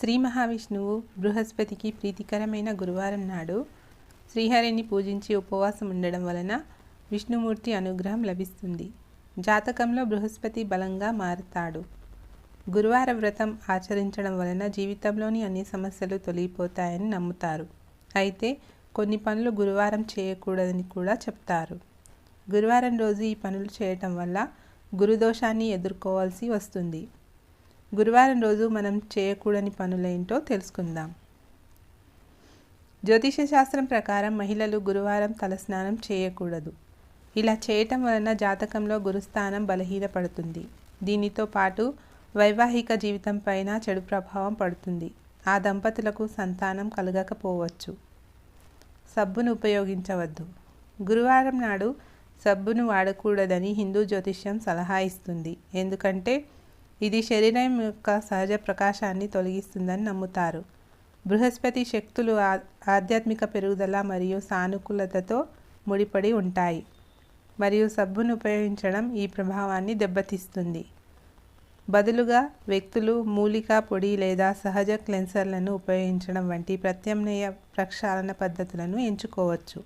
శ్రీ మహావిష్ణువు బృహస్పతికి ప్రీతికరమైన గురువారం నాడు శ్రీహరిని పూజించి ఉపవాసం ఉండడం వలన విష్ణుమూర్తి అనుగ్రహం లభిస్తుంది. జాతకంలో బృహస్పతి బలంగా మారుతాడు. గురువార వ్రతం ఆచరించడం వలన జీవితంలోని అన్ని సమస్యలు తొలగిపోతాయని నమ్ముతారు. అయితే కొన్ని పనులు గురువారం చేయకూడదని కూడా చెప్తారు. గురువారం రోజు ఈ పనులు చేయటం వల్ల గురుదోషాన్ని ఎదుర్కోవాల్సి వస్తుంది. గురువారం రోజు మనం చేయకూడని పనులేంటో తెలుసుకుందాం. జ్యోతిష శాస్త్రం ప్రకారం మహిళలు గురువారం తలస్నానం చేయకూడదు. ఇలా చేయటం వలన జాతకంలో గురుస్థానం బలహీనపడుతుంది. దీనితో పాటు వైవాహిక జీవితం పైన చెడు ప్రభావం పడుతుంది. ఆ దంపతులకు సంతానం కలగకపోవచ్చు. సబ్బును ఉపయోగించవద్దు. గురువారం నాడు సబ్బును వాడకూడదని హిందూ జ్యోతిష్యం సలహా ఇస్తుంది. ఎందుకంటే ఇది శరీరం యొక్క సహజ ప్రకాశాన్ని తొలగిస్తుందని నమ్ముతారు. బృహస్పతి శక్తులు ఆధ్యాత్మిక పెరుగుదల మరియు సానుకూలతతో ముడిపడి ఉంటాయి. మరియు సబ్బును ఉపయోగించడం ఈ ప్రభావాన్ని దెబ్బతీస్తుంది. బదులుగా వ్యక్తులు మూలికా పొడి లేదా సహజ క్లెన్సర్లను ఉపయోగించడం వంటి ప్రత్యామ్నాయ ప్రక్షాళన పద్ధతులను ఎంచుకోవచ్చు.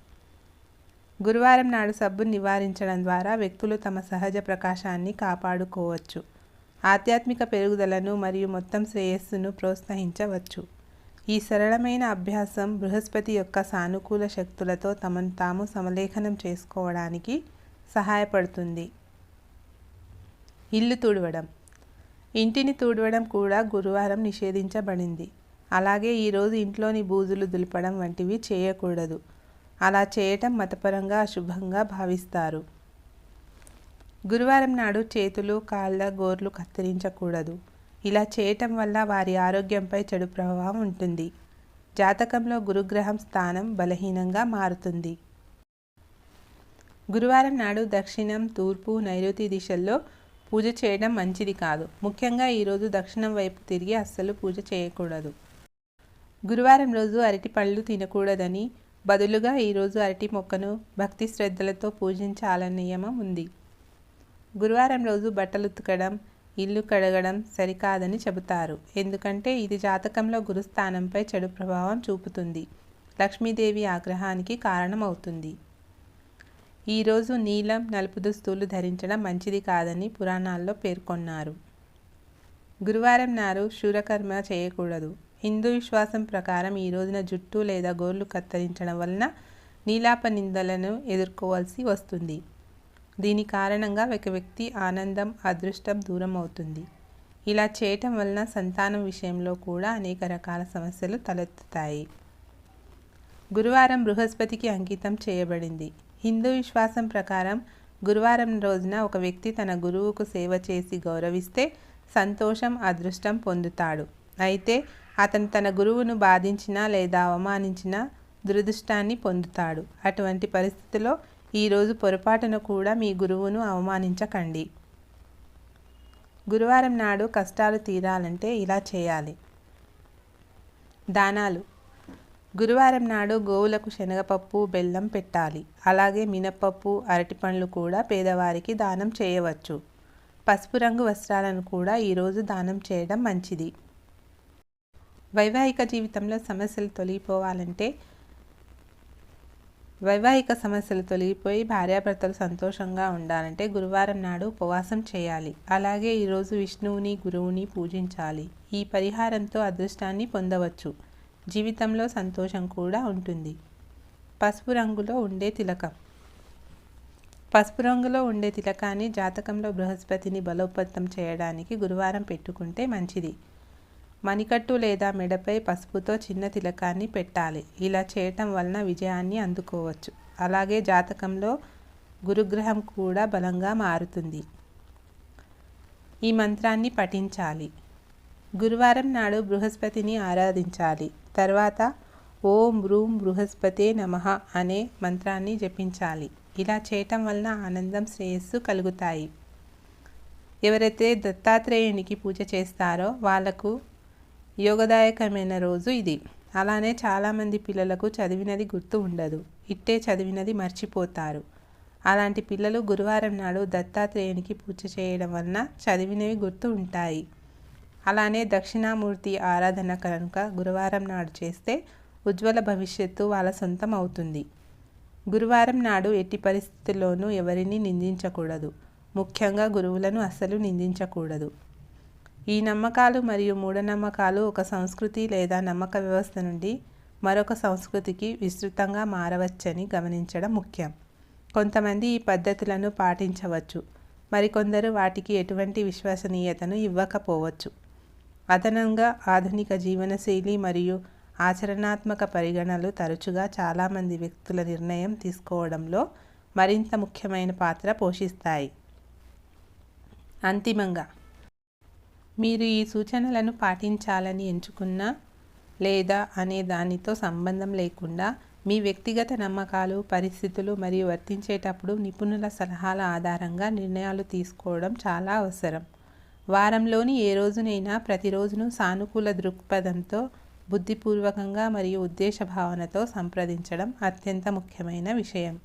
గురువారం నాడు సబ్బును నివారించడం ద్వారా వ్యక్తులు తమ సహజ ప్రకాశాన్ని కాపాడుకోవచ్చు. ఆధ్యాత్మిక పెరుగుదలను మరియు మొత్తం శ్రేయస్సును ప్రోత్సహించవచ్చు. ఈ సరళమైన అభ్యాసం బృహస్పతి యొక్క సానుకూల శక్తులతో తమను తాము సమలేఖనం చేసుకోవడానికి సహాయపడుతుంది. ఇల్లు తుడవడం. ఇంటిని తుడవడం కూడా గురువారం నిషేధించబడింది. అలాగే ఈరోజు ఇంట్లోని బూజులు దులపడం వంటివి చేయకూడదు. అలా చేయటం మతపరంగా అశుభంగా భావిస్తారు. గురువారం నాడు చేతులు కాళ్ళ గోర్లు కత్తిరించకూడదు. ఇలా చేయటం వల్ల వారి ఆరోగ్యంపై చెడు ప్రభావం ఉంటుంది. జాతకంలో గురుగ్రహం స్థానం బలహీనంగా మారుతుంది. గురువారం నాడు దక్షిణం తూర్పు నైరుతి దిశల్లో పూజ చేయడం మంచిది కాదు. ముఖ్యంగా ఈరోజు దక్షిణం వైపు తిరిగి అస్సలు పూజ చేయకూడదు. గురువారం రోజు అరటి పళ్ళు తినకూడదని బదులుగా ఈరోజు అరటి మొక్కను భక్తి శ్రద్ధలతో పూజించాలన్న నియమం ఉంది. గురువారం రోజు బట్టలు ఉతకడం ఇల్లు కడగడం సరికాదని చెబుతారు. ఎందుకంటే ఇది జాతకంలో గురుస్థానంపై చెడు ప్రభావం చూపుతుంది. లక్ష్మీదేవి ఆగ్రహానికి కారణమవుతుంది. ఈరోజు నీలం నలుపు దుస్తులు ధరించడం మంచిది కాదని పురాణాల్లో పేర్కొన్నారు. గురువారం నాడు శూరకర్మ చేయకూడదు. హిందూ విశ్వాసం ప్రకారం ఈ రోజున జుట్టు లేదా గోర్లు కత్తిరించడం వలన నీలాప నిందలను ఎదుర్కోవాల్సి వస్తుంది. దీని కారణంగా ఒక వ్యక్తి ఆనందం అదృష్టం దూరం అవుతుంది ఇలా చేయటం వలన సంతానం విషయంలో కూడా అనేక రకాల సమస్యలు తలెత్తుతాయి. గురువారం బృహస్పతికి అంకితం చేయబడింది. హిందూ విశ్వాసం ప్రకారం గురువారం రోజున ఒక వ్యక్తి తన గురువుకు సేవ చేసి గౌరవిస్తే సంతోషం అదృష్టం పొందుతాడు. అయితే అతను తన గురువును బాధించినా లేదా అవమానించినా దురదృష్టాన్ని పొందుతాడు. అటువంటి పరిస్థితిలో ఈరోజు పొరపాటున కూడా మీ గురువును అవమానించకండి. గురువారం నాడు కష్టాలు తీరాలంటే ఇలా చేయాలి. దానాలు. గురువారం నాడు గోవులకు శనగపప్పు బెల్లం పెట్టాలి. అలాగే మినపప్పు అరటిపండ్లు కూడా పేదవారికి దానం చేయవచ్చు. పసుపు రంగు వస్త్రాలను కూడా ఈరోజు దానం చేయడం మంచిది. వైవాహిక జీవితంలో సమస్యలు తొలగిపోవాలంటే వైవాహిక సమస్యలు తొలగిపోయి భార్యాభర్తలు సంతోషంగా ఉండాలంటే గురువారం నాడు ఉపవాసం చేయాలి. అలాగే ఈరోజు విష్ణువుని గురువుని పూజించాలి. ఈ పరిహారంతో అదృష్టాన్ని పొందవచ్చు. జీవితంలో సంతోషం కూడా ఉంటుంది. పసుపు రంగులో ఉండే తిలకం. పసుపు రంగులో ఉండే తిలకాన్ని జాతకంలో బృహస్పతిని బలోపేతం చేయడానికి గురువారం పెట్టుకుంటే మంచిది. మణికట్టు లేదా మెడపై పసుపుతో చిన్న తిలకాన్ని పెట్టాలి. ఇలా చేయటం వలన విజయాన్ని అందుకోవచ్చు. అలాగే జాతకంలో గురుగ్రహం కూడా బలంగా మారుతుంది. ఈ మంత్రాన్ని పఠించాలి. గురువారం నాడు బృహస్పతిని ఆరాధించాలి. తర్వాత ఓం బ్రూం బృహస్పతే నమః అనే మంత్రాన్ని జపించాలి. ఇలా చేయటం వలన ఆనందం శ్రేయస్సు కలుగుతాయి. ఎవరైతే దత్తాత్రేయునికి పూజ చేస్తారో వాళ్ళకు యోగదాయకమైన రోజు ఇది. అలానే చాలామంది పిల్లలకు చదివినది గుర్తు ఉండదు. ఇట్టే చదివినది మర్చిపోతారు. అలాంటి పిల్లలు గురువారం నాడు దత్తాత్రేయునికి పూజ చేయడం వలన చదివినవి గుర్తు ఉంటాయి. అలానే దక్షిణామూర్తి ఆరాధన కనుక గురువారం నాడు చేస్తే ఉజ్వల భవిష్యత్తు వాళ్ళ సొంతం అవుతుంది. గురువారం నాడు ఎట్టి పరిస్థితుల్లోనూ ఎవరిని నిందించకూడదు. ముఖ్యంగా గురువులను అస్సలు నిందించకూడదు. ఈ నమ్మకాలు మరియు మూఢనమ్మకాలు ఒక సంస్కృతి లేదా నమ్మక వ్యవస్థ నుండి మరొక సంస్కృతికి విస్తృతంగా మారవచ్చని గమనించడం ముఖ్యం. కొంతమంది ఈ పద్ధతులను పాటించవచ్చు. మరికొందరు వాటికి ఎటువంటి విశ్వసనీయతను ఇవ్వకపోవచ్చు. అదనంగా ఆధునిక జీవనశైలి మరియు ఆచరణాత్మక పరిగణనలు తరచుగా చాలామంది వ్యక్తుల నిర్ణయం తీసుకోవడంలో మరింత ముఖ్యమైన పాత్ర పోషిస్తాయి. అంతిమంగా మీరు ఈ సూచనలను పాటించాలని ఎంచుకున్న లేదా అనే దానితో సంబంధం లేకుండా మీ వ్యక్తిగత నమ్మకాలు పరిస్థితులు మరియు వర్తించేటప్పుడు నిపుణుల సలహాల ఆధారంగా నిర్ణయాలు తీసుకోవడం చాలా అవసరం. వారంలోని ఏ రోజునైనా ప్రతిరోజును సానుకూల దృక్పథంతో బుద్ధిపూర్వకంగా మరియు ఉద్దేశ భావనతో సంప్రదించడం అత్యంత ముఖ్యమైన విషయం.